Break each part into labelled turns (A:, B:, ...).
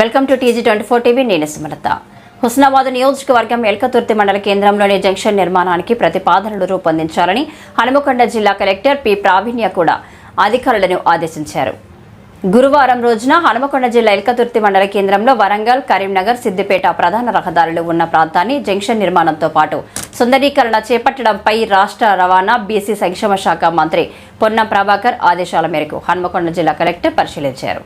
A: Welcome to TG twenty four TV నేను సుమలత. హుస్నాబాద్ నియోజకవర్గం ఎల్కతుర్తి మండల కేంద్రంలోని జంక్షన్ నిర్మాణానికి ప్రతిపాదనలు రూపొందించాలని హనుమకొండ జిల్లా కలెక్టర్ పి. ప్రావీణ్య కూడా అధికారులను ఆదేశించారు. గురువారం రోజున హనుమకొండ జిల్లా ఎల్కతుర్తి మండల కేంద్రంలో వరంగల్ కరీంనగర్ సిద్దిపేట ప్రధాన రహదారులు ఉన్న ప్రాంతాన్ని జంక్షన్ నిర్మాణంతో పాటు సుందరీకరణ చేపట్టడంపై రాష్ట్ర రవాణా బీసీ సంక్షేమ శాఖ మంత్రి పొన్నం ప్రభాకర్ ఆదేశాల మేరకు హనుమకొండ జిల్లా కలెక్టర్ పరిశీలించారు.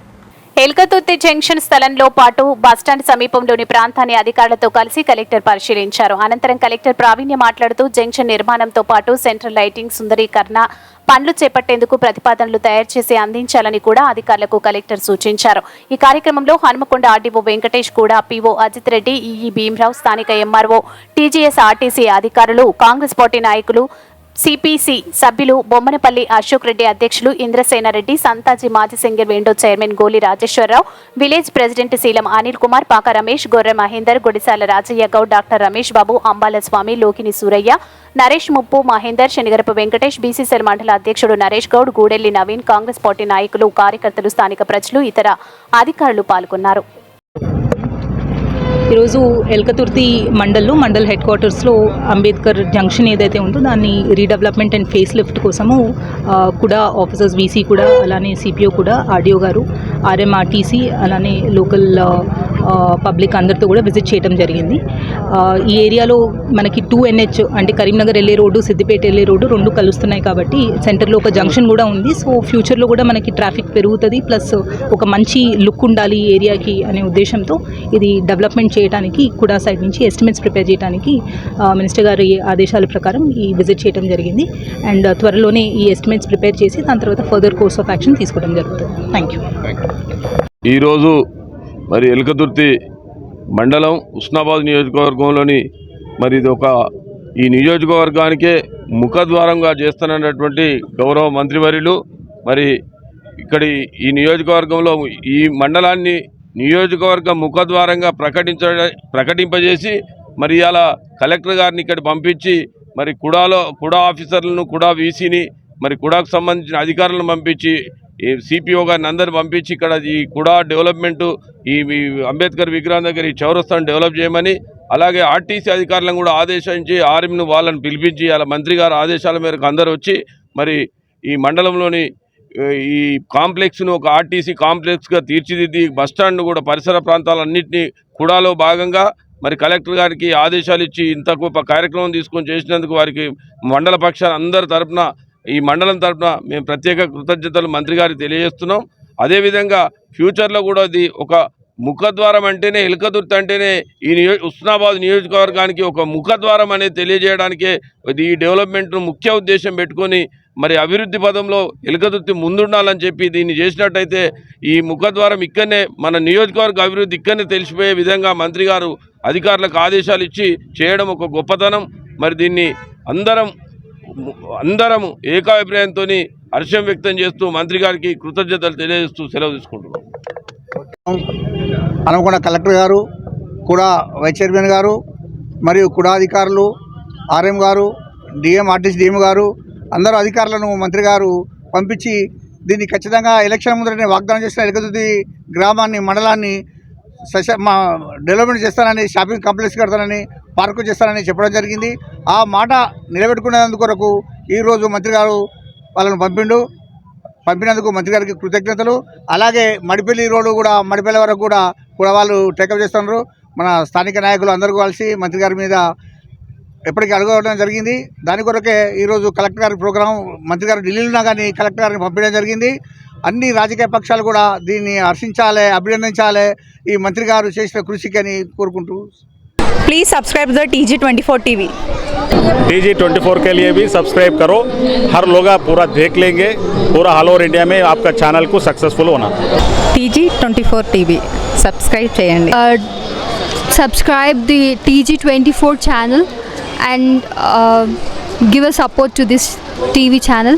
B: ఎల్కతుర్తి జంక్షన్ స్థలంలో పాటు బస్టాండ్ సమీపంలోని ప్రాంతాన్ని అధికారులతో కలిసి కలెక్టర్ పరిశీలించారు. అనంతరం కలెక్టర్ ప్రావీణ్య మాట్లాడుతూ జంక్షన్ నిర్మాణంతో పాటు సెంట్రల్ లైటింగ్ సుందరీకరణ పనులు చేపట్టేందుకు ప్రతిపాదనలు తయారు చేసి అందించాలని కూడా అధికారులకు కలెక్టర్ సూచించారు. ఈ కార్యక్రమంలో హనుమకొండ ఆర్డీఓ వెంకటేష్ కూడా పీఓ అజిత్ రెడ్డి ఈఈ భీమరావు స్థానిక ఎంఆర్ఓ టీజీఎస్ ఆర్టీసీ అధికారులు కాంగ్రెస్ పార్టీ నాయకులు సిపిసి సభ్యులు బొమ్మనపల్లి అశోక్ రెడ్డి అధ్యక్షులు ఇంద్రసేనారెడ్డి సంతాజీ మాజీ single window chairman Goli Rajeshwararao village president Sheelam Anil Kumar Paka Ramesh Gorre Mahender Gudisala Rajaiah Goud doctor Ramesh Babu Ambala Swamy Lokini Suraiah Naresh Muppu Mahender Shanigarapu Venkatesh BCCL మండల అధ్యక్షుడు Naresh Goud Gudelli Naveen Congress party నాయకులు కార్యకర్తలు స్థానిక ప్రజలు ఇతర అధికారులు పాల్గొన్నారు.
C: ఈరోజు ఎల్కతుర్తి మండల్లో మండల్ హెడ్ క్వార్టర్స్లో అంబేద్కర్ జంక్షన్ ఏదైతే ఉందో దాన్ని రీడెవలప్మెంట్ అండ్ ఫేస్ లిఫ్ట్ కోసము కూడా ఆఫీసర్స్ వీసీ కూడా అలానే సిపిఓ కూడా ఆర్డీఓ గారు ఆర్ఎంఆర్టీసీ అలానే లోకల్ పబ్లిక్ అందరితో కూడా విజిట్ చేయడం జరిగింది. ఈ ఏరియాలో మనకి టూ ఎన్హెచ్ అంటే కరీంనగర్ వెళ్ళే రోడ్డు సిద్దిపేట వెళ్ళే రోడ్డు రెండు కలుస్తున్నాయి కాబట్టి సెంటర్లో ఒక జంక్షన్ కూడా ఉంది. సో ఫ్యూచర్లో కూడా మనకి ట్రాఫిక్ పెరుగుతుంది. ప్లస్ ఒక మంచి లుక్ ఉండాలి ఈ ఏరియాకి అనే ఉద్దేశంతో ఇది డెవలప్మెంట్ చేయడానికి కూడా సైడ్ నుంచి ఎస్టిమేట్స్ ప్రిపేర్ చేయడానికి మినిస్టర్ గారి ఆదేశాల ప్రకారం ఈ విజిట్ చేయడం జరిగింది. అండ్ త్వరలోనే ఈ ఎస్టిమేట్స్ ప్రిపేర్ చేసి దాని తర్వాత ఫర్దర్ కోర్స్ ఆఫ్ యాక్షన్ తీసుకోవడం జరుగుతుంది. థ్యాంక్ యూ
D: ఈరోజు మరి ఎలుకతుర్తి మండలం ఉస్నాబాద్ నియోజకవర్గంలోని మరి ఇది ఒక ఈ నియోజకవర్గానికే ముఖద్వారంగా చేస్తున్నటువంటి గౌరవ మంత్రివర్యులు. మరి ఇక్కడి ఈ నియోజకవర్గంలో ఈ మండలాన్ని నియోజకవర్గ ముఖద్వారంగా ప్రకటించ ప్రకటింపజేసి మరి ఇలా కలెక్టర్ గారిని ఇక్కడ పంపించి మరి కుడాలో కుడా ఆఫీసర్లను కుడా వీసీని మరి కుడాకు సంబంధించిన అధికారులను పంపించి సిపిఓ గారిని అందరిని పంపించి ఇక్కడ ఈ కుడా డెవలప్మెంట్ ఈ అంబేద్కర్ విగ్రహం దగ్గర ఈ చౌరస్తాను డెవలప్ చేయమని అలాగే ఆర్టీసీ అధికారులను కూడా ఆదేశించి ఆర్ఎంను వాళ్ళని పిలిపించి అలా మంత్రి గారి ఆదేశాల మేరకు అందరూ వచ్చి మరి ఈ మండలంలోని ఈ కాంప్లెక్స్ను ఒక ఆర్టీసీ కాంప్లెక్స్గా తీర్చిదిద్ది బస్టాండ్ను కూడా పరిసర ప్రాంతాలన్నింటినీ కుడాలో భాగంగా మరి కలెక్టర్ గారికి ఆదేశాలు ఇచ్చి ఇంత గొప్ప కార్యక్రమం తీసుకొని చేసినందుకు వారికి మండల పక్షాన అందరి తరపున ఈ మండలం తరపున మేము ప్రత్యేక కృతజ్ఞతలు మంత్రి గారికి తెలియజేస్తున్నాం. అదేవిధంగా ఫ్యూచర్లో కూడా ఇది ఒక ముఖద్వారం అంటేనే ఎలకదుర్తి అంటేనే ఈ నియో ఉస్నాబాద్ నియోజకవర్గానికి ఒక ముఖద్వారం అనేది తెలియజేయడానికే ఇది ఈ డెవలప్మెంట్ను ముఖ్య ఉద్దేశం పెట్టుకొని మరి అభివృద్ధి పదంలో ఎలకదుర్తి ముందుండాలని చెప్పి దీన్ని చేసినట్టయితే ఈ ముఖద్వారం ఇక్కడనే మన నియోజకవర్గ అభివృద్ధి ఇక్కడనే తెలిసిపోయే విధంగా మంత్రి గారు అధికారులకు ఆదేశాలు ఇచ్చి చేయడం ఒక గొప్పతనం. మరి దీన్ని అందరం అందరం ఏకాభిప్రాయంతో హర్షం వ్యక్తం చేస్తూ మంత్రి గారికి కృతజ్ఞతలు తెలియజేస్తూ సెలవు తీసుకుంటున్నాం.
E: హనుమకొండ కలెక్టర్ గారు కూడా వైస్ చైర్మన్ గారు మరియు కుడా అధికారులు ఆర్ఎం గారు డిఎం ఆర్టీసీ డిఎం గారు అందరూ అధికారులను మంత్రి గారు పంపించి దీన్ని ఖచ్చితంగా ఎలక్షన్ ముందరనే వాగ్దానం చేసిన ఎలకతుది గ్రామాన్ని మండలాన్ని సశ మా డెవలప్మెంట్ చేస్తానని షాపింగ్ కాంప్లెక్స్ కడతానని పార్కు చేస్తానని చెప్పడం జరిగింది. ఆ మాట నిలబెట్టుకునేందుకు కొరకు ఈరోజు మంత్రి గారు వాళ్ళను పంపిండు. పంపినందుకు మంత్రి గారికి కృతజ్ఞతలు. అలాగే మడిపల్లి రోడ్డు కూడా మడిపల్లి వరకు కూడా కూడా వాళ్ళు టేకప్ చేస్తున్నారు. మన స్థానిక నాయకులు అందరూ కలిసి మంత్రి గారి మీద ఎప్పటికీ అడగడం జరిగింది. దాని కొరకే ఈరోజు కలెక్టర్ గారి ప్రోగ్రాం మంత్రి గారు ఢిల్లీలో కానీ కలెక్టర్ గారిని పంపించడం జరిగింది. అన్ని రాజకీయ పక్షాలు కూడా దీన్ని హర్షించాలి అభినందించాలి ఈ మంత్రి గారు చేసిన కృషికి అని కోరుకుంటూ
F: Please subscribe the T G twenty four T V
G: T G twenty four के लिए भी सब्सक्राइब करो हर लोग आप पूरा देख लेंगे पूरा ऑल ओवर इंडिया में आपका चैनल को सक्सेसफुल होना
F: T G twenty four TV subscribe చేయండి
H: uh, subscribe the TG24 channel and uh, give a support to this TV channel.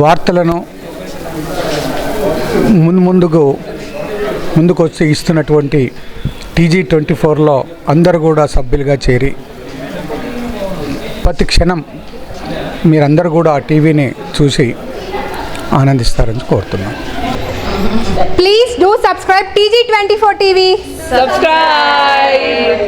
E: వార్తలను ముందు ముందుకు ముందుకు వచ్చి ఇస్తున్నటువంటి టీజీ ట్వంటీ ఫోర్లో అందరూ కూడా సభ్యులుగా చేరి ప్రతి క్షణం మీరందరూ కూడా ఆ టీవీని చూసి ఆనందిస్తారని కోరుతున్నాను
H: Please do subscribe TG24 TV.
I: Subscribe.